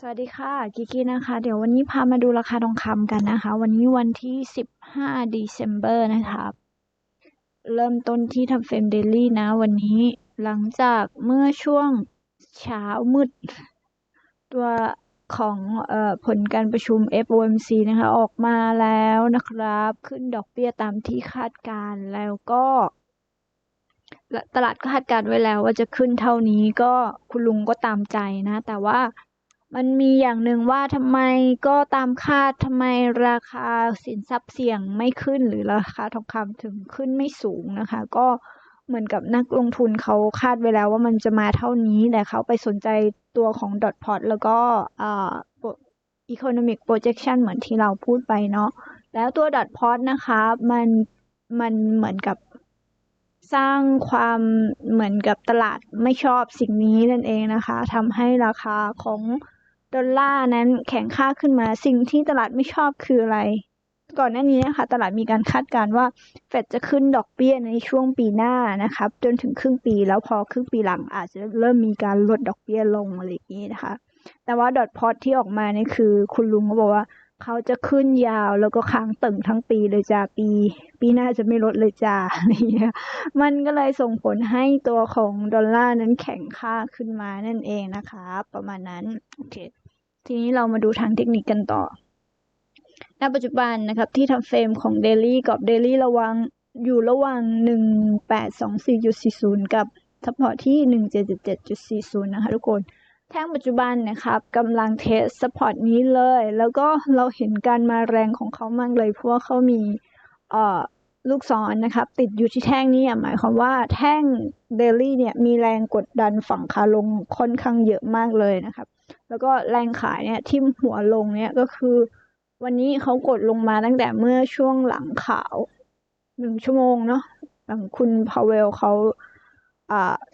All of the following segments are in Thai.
สวัสดีค่ะกิกกี้นะคะ เดี๋ยววันนี้พามาดูราคาทองคำกันนะคะ วันนี้วันที่15 December นะคะ เริ่มต้นที่ทำเฟรมเดลี่นะ วันนี้หลังจากเมื่อช่วงเช้ามืด ตัวของออผลการประชุม FOMC นะคะ ออกมาแล้วนะครับ ขึ้นดอกเบี้ยตามที่คาดการแล้วก็ตลาดก็คาดการไว้แล้วว่าจะขึ้นเท่านี้ก็คุณลุงก็ตามใจนะ แต่ว่า มันมีอย่างหนึ่งว่าทำไมก็ตามคาดทำไมราคาสินทรัพย์เสี่ยงไม่ขึ้นหรือราคาทองคำถึงขึ้นไม่สูงนะคะ ก็เหมือนกับนักลงทุนเขาคาดไว้แล้วว่ามันจะมาเท่านี้แต่เขาไปสนใจตัวของ dot plot แล้วก็อ่า economic projection เหมือนที่เราพูดไปเนาะแล้วตัว dot plot นะคะมันมันเหมือนกับสร้างความเหมือนกับตลาดไม่ชอบสิ่งนี้นั่นเองนะคะทำให้ราคาของ ดอลลาร์นั้นแข็งค่าขึ้นมา สิ่งที่ตลาดไม่ชอบคืออะไร ก่อนหน้านี้นะคะ ตลาดมีการคาดการณ์ว่าเฟดจะขึ้นดอกเบี้ยในช่วงปีหน้านะครับ จนถึงครึ่งปี แล้วพอครึ่งปีหลังอาจจะเริ่มมีการลดดอกเบี้ยลงอะไรอย่างนี้นะคะ แต่ว่าดอทพอตที่ออกมาเนี่ยคือ คุณลุงเขาบอกว่า เขาจะขึ้นยาวแล้วก็ค้างตึงทั้งปีเลยจ้าปี ปีหน้าจะไม่ลดเลยจ้าอะไรเงี้ยมันก็เลยส่งผลให้ตัวของดอลลาร์นั้นแข็งค่าขึ้นมานั่นเองนะคะ ประมาณนั้นโอเคทีนี้เรามาดูทางเทคนิคกันต่อณปัจจุบันนะครับที่ทำเฟรมของเดลี่กับเดลี่ระวังอยู่ระหว่าง 1824.40 กับซัพพอร์ตที่ 1777.40 นะคะทุกคน แท่งปัจจุบันนะครับกำลังเทสซัพพอร์ตนี้เลย แล้วก็เราเห็นการมาแรงของเขามากเลย เพราะว่าเขามีเอ่อลูกศรนนะครับ ติดอยู่ที่แท่งนี้หมายความว่าแท่งเดลี่เนี่ยมีแรงกดดันฝั่งขาลงค่อนข้างเยอะมากเลยนะครับ แล้วก็แรงขายเนี่ยทิ่มหัวลงเนี่ยก็คือ วันนี้เขากดลงมาตั้งแต่เมื่อช่วงหลังข่าวหนึ่งชั่วโมงเนาะหลังคุณพาวเวลเขา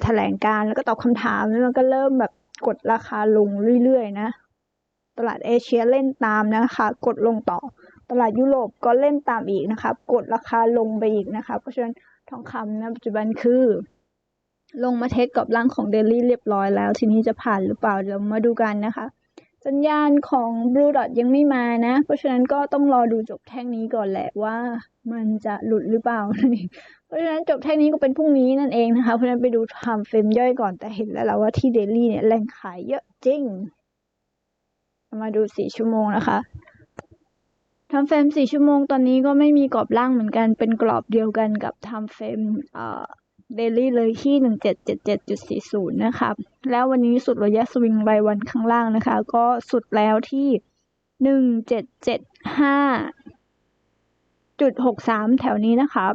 แถลงการแล้วก็ตอบคำถามแล้วมันก็เริ่มแบบ กดราคาลงเรื่อยๆนะ ตลาดเอเชียเล่นตามนะคะ กดลงต่อ ตลาดยุโรปก็เล่นตามอีกนะคะ กดราคาลงไปอีกนะคะ เพราะฉะนั้นทองคำนะปัจจุบันคือ ลงมาเทสกับร่างของเดลี่เรียบร้อยแล้ว ทีนี้จะผ่านหรือเปล่าเดี๋ยวมาดูกันนะคะ สัญญาณของ Blue Dot ยังไม่มานะ เพราะฉะนั้นก็ต้องรอดูจบแท่งนี้ก่อนแหละว่ามันจะหลุดหรือเปล่านั่นเองเพราะฉะนั้นจบแท่งนี้ก็เป็นพรุ่งนี้นั่นเองนะคะ เพราะฉะนั้นไปดูทำเฟรมย่อยก่อนแต่เห็นแล้วแหละว่าที่เดลี่เนี่ยแรงขายเยอะจริง มาดูสี่ชั่วโมงนะคะทำเฟรมสี่ชั่วโมงตอนนี้ก็ไม่มีกรอบล่างเหมือนกันเป็นกรอบเดียวกันกับทำเฟรมเอ่อ เดลี่เลยที่หนึ่งเจ็ดเจ็ดเจ็ดจุดสี่ศูนะครับแล้ววันนี้สุดระยะสวิงรายวันข้างล่างนะคะ ก็สุดแล้วที่หนึ่งเจ็ดเจ็ดห้าจุดหกสามแถวนี้นะครับ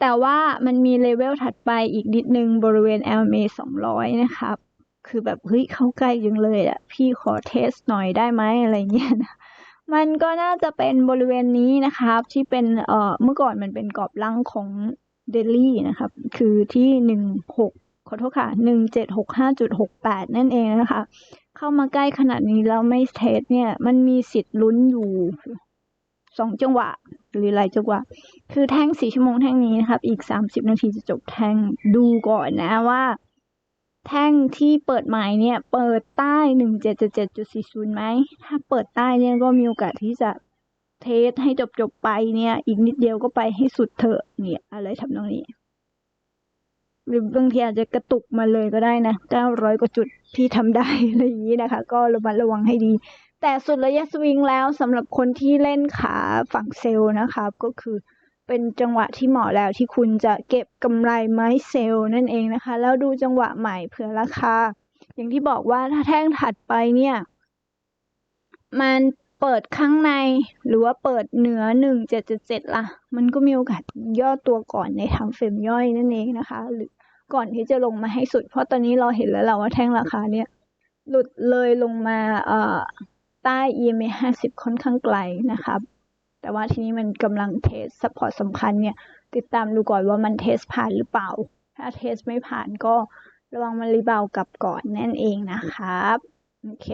แต่ว่ามันมีเลเวลถัดไปอีกนิดนึงบริเวณ LMA สองร้อยนะครับ คือแบบเฮ้ยเข้าใกล้ยังเลยอะพี่ขอเทสหน่อยได้ไหมอะไรเงี้ยนะมันก็น่าจะเป็นบริเวณนี้นะครับ ที่เป็นเอ่อเมื่อก่อนมันเป็นกรอบล่างของ เดลี่นะครับคือที่หนึ่งหกขอโทษค่ะหนึ่งเจ็ดหกห้าจุดหกแปดนั่นเองนะคะ เข้ามาใกล้ขนาดนี้แล้วไม่เทสเนี่ย มันมีสิทธิ์ลุ้นอยู่สองจังหวะหรือหลายจังหวะ คือแท่งสี่ชั่วโมงแท่งนี้นะครับ อีกสามสิบนาทีจะจบแท่งดูก่อนนะว่า แท่งที่เปิดใหม่เนี่ย เปิดใต้หนึ่งเจ็ดเจ็ดเจ็ดจุดสี่ศูนย์ไหมถ้าเปิดใต้เนี่ยก็มีโอกาสที่จะ เทสให้จบจบไปเนี่ย อีกนิดเดียวก็ไปให้สุดเถอะเนี่ยอะไรทำนองนี้ หรือบางทีอาจจะกระตุกมาเลยก็ได้นะเก้าร้อยกว่าจุดพี่ทำได้อะไรอย่างนี้นะคะ ก็ระมัดระวังให้ดี แต่สุดระยะสวิงแล้วสำหรับคนที่เล่นขาฝั่งเซลล์นะคะก็คือเป็นจังหวะที่เหมาะแล้วที่คุณจะเก็บกำไรไม้เซลล์นั่นเองนะคะ แล้วดูจังหวะใหม่เผื่อราคา อย่างที่บอกว่าถ้าแท่งถัดไปเนี่ย มัน เปิดข้างในหรือว่าเปิดเหนือหนึ่งเจ็ดเจ็ดเจ็ดล่ะ มันก็มีโอกาสย่อตัวก่อนในทาเฟรมย่อยนั่นเองนะคะ หรือก่อนที่จะลงมาให้สุด เพราะตอนนี้เราเห็นแล้วแหละว่าแท่งราคาเนี่ย หลุดเลยลงมาเอ่อใต้ EMA 50 ค่อนข้างไกลนะครับแต่ว่าทีนี้มันกำลังเทสสปอร์ตสำคัญเนี่ย ติดตามดูก่อนว่ามันเทสผ่านหรือเปล่า ถ้าเทสไม่ผ่านก็ระวังมันรีบาวกลับก่อนนั่นเองนะครับ โอเค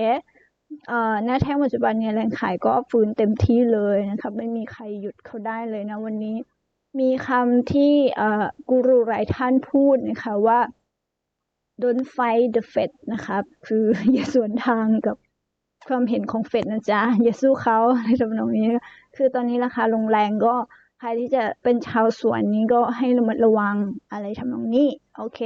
หน้าแท่งปัจจุบันเนี่ยแรงขายก็ฟื้นเต็มที่เลยนะครับไม่มีใครหยุดเขาได้เลยนะวันนี้ มีคำที่กูรูหลายท่านพูดนะคะว่า don't fight the Fed นะครับคืออย่าสวนทางกับความเห็นของเฟดนะจ๊ะ อย่าสู้เขาในทำนองนี้ คือตอนนี้ราคาลงแรงก็ใครที่จะเป็นชาวสวนนี้ก็ให้ระมัดระวังอะไรทำนองนี้ โอเค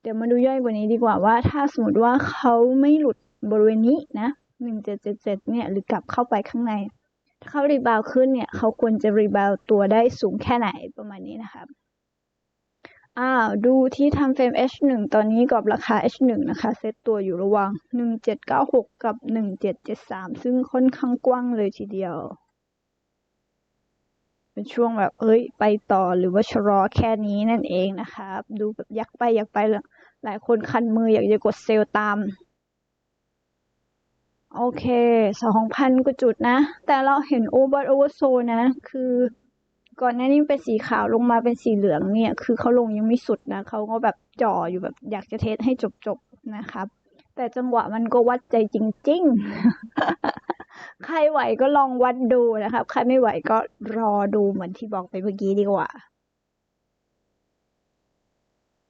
เดี๋ยวมาดูย่อยกว่านี้ดีกว่าว่า ถ้าสมมติว่าเขาไม่หลุด บริเวณนี้นะหนึ่งเจ็ดเจ็ดเจ็ดเนี่ยหรือกลับเข้าไปข้างใน ถ้าเขารีบาวขึ้นเนี่ยเขาควรจะรีบาวตัวได้สูงแค่ไหนประมาณนี้นะครับอ้าวดูที่ทำเฟรม H1 ตอนนี้กรอบราคา H1 นะคะเซตตัวอยู่ระหว่าง 1796 กับ 1773 ซึ่งค่อนข้างกว้างเลยทีเดียว เป็นช่วงแบบ เอ้ย ไปต่อหรือว่าชะลอแค่นี้นั่นเองนะครับ ดูแบบอยากไปอยากไปเลยหลายคนคันมืออยากจะกดเซลล์ตาม โอเคสองพันกว่าจุดนะ แต่เราเห็นโอเวอร์โอเวอร์โซนะ คือก่อนหน้านี้เป็นสีขาวลงมาเป็นสีเหลืองเนี่ย คือเขาลงยังไม่สุดนะเขาก็แบบจ่ออยู่แบบอยากจะเทสให้จบๆนะครับ แต่จังหวะมันก็วัดใจจริง ๆ ใครไหวก็ลองวัดดูนะครับ ใครไม่ไหวก็รอดูเหมือนที่บอกไปเมื่อกี้ดีกว่า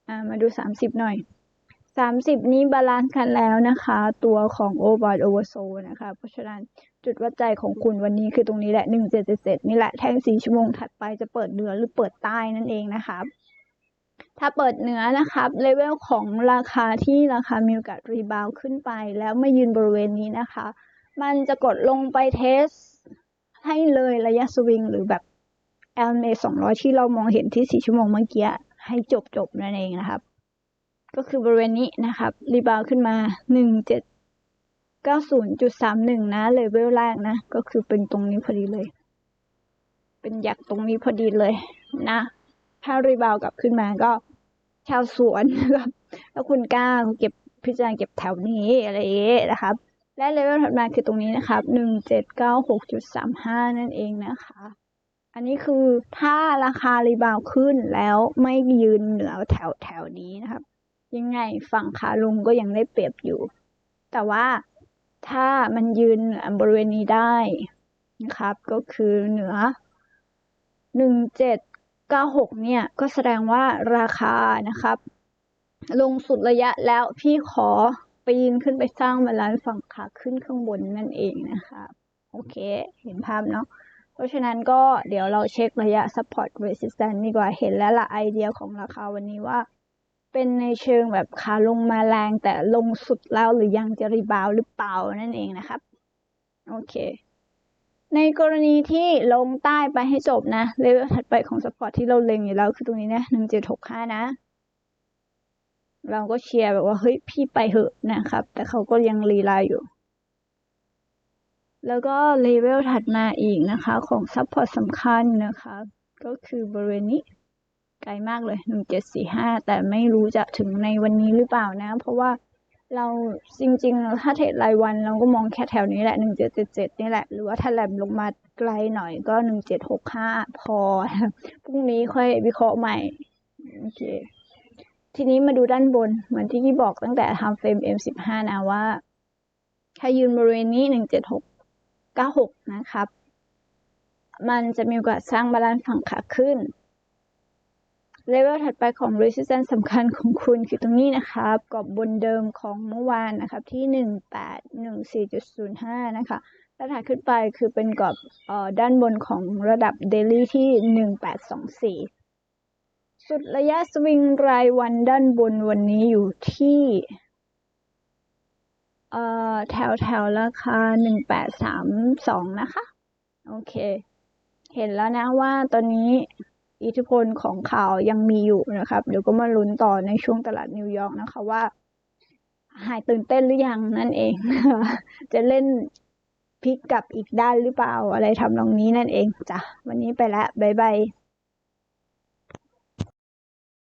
อ่ามาดูสามสิบหน่อย สามสิบนี้บาลานซ์กันแล้วนะคะ ตัวของโอบอร์ดโอเวอร์โซนะคะ เพราะฉะนั้นจุดวัดใจของคุณวันนี้คือตรงนี้แหละหนึ่งเจ็ดเจ็ดนี่แหละแท่งสี่ชั่วโมงถัดไปจะเปิดเหนือหรือเปิดใต้นั่นเองนะคะถ้าเปิดเหนือนะครับเลเวลของราคาที่ราคามีโอกาสรีบาวขึ้นไป แล้วไม่ยืนบริเวณนี้นะคะ มันจะกดลงไปเทส ให้เลยระยะสวิงหรือแบบ LMA 200 ที่เรามองเห็นที่ 4 ชั่วโมงเมื่อกี้ให้จบจบนั่นเองนะครับ ก็คือบริเวณนี้นะครับ รีบาวขึ้นมา 1790.31 นะเลเวลแรกนะ ก็คือเป็นตรงนี้พอดีเลย เป็นหยักตรงนี้พอดีเลยนะ ถ้ารีบาวกลับขึ้นมาก็ชาวสวนนะครับแล้วคุณกล้าเก็บพิจารณาเก็บแถวนี้อะไรเงี้ยนะครับ และเลเวลถัดมาคือตรงนี้นะครับหนึ่งเจ็ดเก้าหกจุดสามห้านั่นเองนะคะ อันนี้คือถ้าราคารีบาวขึ้นแล้วไม่ยืนเหนือแถวแถวนี้นะครับ ยังไงฝั่งขาลงก็ยังได้เปรียบอยู่ แต่ว่าถ้ามันยืนบริเวณนี้ได้นะครับ ก็คือเหนือหนึ่งเจ็ด96 เนี่ย ก็แสดงว่าราคานะครับ ลงสุดระยะแล้วพี่ขอปีนขึ้นไปสร้างบาลานซ์ฝั่งขาขึ้นข้างบนนั่นเองนะคะโอเค เห็นภาพเนาะเพราะฉะนั้นก็เดี๋ยวเราเช็คระยะ support resistance ดีกว่าเห็นแล้วละไอเดียของราคาวันนี้ว่า เป็นในเชิงแบบขาลงมาแรงแต่ลงสุดแล้วหรือยังจะรีบาวหรือเปล่านั่นเองนะครับ โอเค ในกรณีที่ลงใต้ไปให้จบนะเลเวลถัดไปของสปอร์ตที่เราเล็งอยู่แล้วคือตรงนี้นะหนึ่งเจ็ดหกห้านะ เราก็เชียร์แบบว่าเฮ้ยพี่ไปเหอะนะครับ แต่เขาก็ยังรีลน์อยู่ แล้วก็เลเวลถัดมาอีกนะคะ ของซัพพอร์ตสำคัญนะคะ ก็คือบริเวณนี้ ไกลมากเลยหนึ่งเจ็ดสี่ห้าแต่ไม่รู้จะถึงในวันนี้หรือเปล่านะ เพราะว่าเราจริงๆ ถ้าเทรดรายวันเราก็มองแค่แถวนี้แหละหนึ่งเจ็ดเจ็ดเจ็ดนี่แหละ หรือว่าถ้าแลมลงมาไกลหน่อยก็หนึ่งเจ็ดหกห้าพอ พรุ่งนี้ค่อยวิเคราะห์ใหม่ โอเค ทีนี้มาดูด้านบน เหมือนที่พี่บอกตั้งแต่ทำเฟรม M15 นะว่า ถ้ายืนบริเวณนี้17696นะครับ มันจะมีโอกาสสร้างบาลานซ์ฝั่งขาขึ้น เลเวลถัดไปของ resistance สำคัญของคุณคือตรงนี้นะครับกรอบบนเดิมของเมื่อวานนะครับ ที่ 1814.05 นะคะแล้วถัดขึ้นไปคือเป็นกรอบออด้านบนของระดับ daily ที่ 1824 สุดระยะสวิงรายวันด้านบนวันนี้อยู่ที่แถวแถวราคา 1832 นะคะ โอเค เห็นแล้วนะว่าตอนนี้ อิทธิพลของข่าวยังมีอยู่นะครับ เดี๋ยวก็มาลุ้นต่อในช่วงตลาดนิวยอร์กนะคะว่า หายตื่นเต้นหรือยังนั่นเอง จะเล่นพลิกกลับอีกด้านหรือเปล่าอะไรทำนองนี้นั่นเองจ้ะวันนี้ไปแล้วบ๊ายบาย